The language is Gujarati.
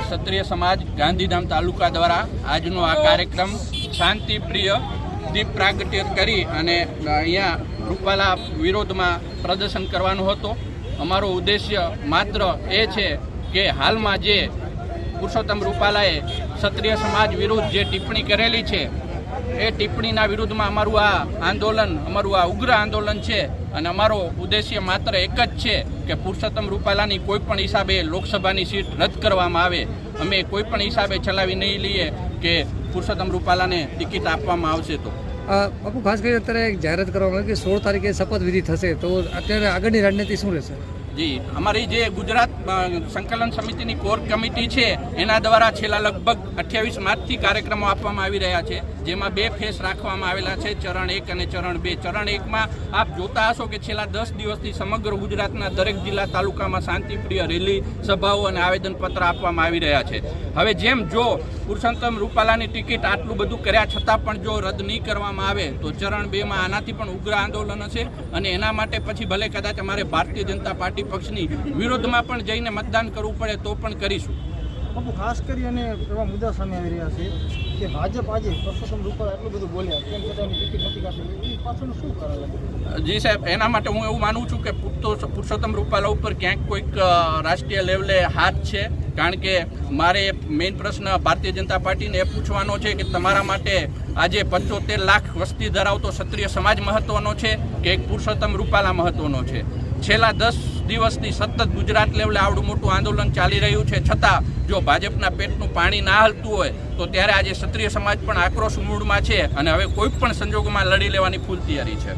ક્ષત્રિય સમાજ ગાંધીધામ તાલુકા દ્વારા આજનો આ કાર્યક્રમ શાંતિપ્રિય દીપ પ્રાગટ્ય કરી અને અહીંયા રૂપાલા વિરોધમાં પ્રદર્શન કરવાનો હતો. અમારો ઉદ્દેશ્ય માત્ર એ છે કે હાલમાં જે પુરુષોત્તમ રૂપાલાએ ક્ષત્રિય સમાજ વિરુદ્ધ જે ટિપ્પણી કરેલી છે એ ટિપ્પણીના વિરુદ્ધમાં અમારું આ આંદોલન, અમારું આ ઉગ્ર આંદોલન છે અને અમારો ઉદ્દેશ્ય માત્ર એક જ છે કે પુરુષોત્તમ રૂપાલાની કોઈ પણ હિસાબે લોકસભાની સીટ રદ કરવામાં આવે. અમે કોઈ પણ હિસાબે ચલાવી નહીં લઈએ કે પુરુષોત્તમ રૂપાલાને ટિકિટ આપવામાં આવશે તો. બાપુ, ખાસ કરીને અત્યારે જાહેરાત કરવામાં આવી કે સોળ તારીખે શપથવિધિ થશે. તો અત્યારે આગળની રણનીતિ શું રહેશે? જી, અમારી જે ગુજરાત સંકલન સમિતિની કોર કમિટી છે, એના દ્વારા છેલ્લા લગભગ અઠ્યાવીસ માર્ચથી કાર્યક્રમો આપવામાં આવી રહ્યા છે, જેમાં બે ફેસ રાખવામાં આવેલા છે, ચરણ એક અને ચરણ બે. ચરણ એકમાં આપ જોતા હશો કે છેલ્લા દસ દિવસથી સમગ્ર ગુજરાતના દરેક જિલ્લા તાલુકામાં શાંતિપ્રિય રેલી, સભાઓ અને આવેદનપત્ર આપવામાં આવી રહ્યા છે. હવે જેમ જો પુરુષોત્તમ રૂપાલાની ટિકિટ આટલું બધું કર્યા છતાં પણ જો રદ નહીં કરવામાં આવે, તો ચરણ બેમાં આનાથી પણ ઉગ્ર આંદોલન હશે અને એના માટે પછી ભલે કદાચ અમારે ભારતીય જનતા પાર્ટી પક્ષની વિરોધમાં પણ જઈને મતદાન કરવું પડે તો પણ કરીશું. બાપુ ખાસ કરી અને એવા મુદ્દા સામે આવી રહ્યા છે કે ભાજપ આજે પરસોત્તમ રૂપાલા એટલું બધું બોલ્યા તેમ છતાં ટિકિટ નથી કાપી એ પાછળનું શું કારણ જી સાહેબ એના માટે હું એવું માનું છું કે પુરુષોત્તમ રૂપાલા ઉપર ક્યાંક કોઈક રાષ્ટ્રીય લેવલે હાથ છે. કારણ કે મારે મેઇન પ્રશ્ન ભારતીય જનતા પાર્ટીને એ પૂછવાનો છે કે તમારા માટે આજે પંચોતેર લાખ વસ્તી ધરાવતો ક્ષત્રિય સમાજ મહત્વનો છે કે એક પુરુષોત્તમ રૂપાલા મહત્વનો છે? છેલ્લા દસ દિવસથી સતત ગુજરાત લેવલે આવડું મોટું આંદોલન ચાલી રહ્યું છે. છતાં જો ભાજપના પેટનું પાણી ના હલતું હોય, તો ત્યારે આજે ક્ષત્રિય સમાજ પણ આક્રોશ મૂળમાં છે અને હવે કોઈ પણ સંજોગોમાં લડી લેવાની ફૂલ તૈયારી છે.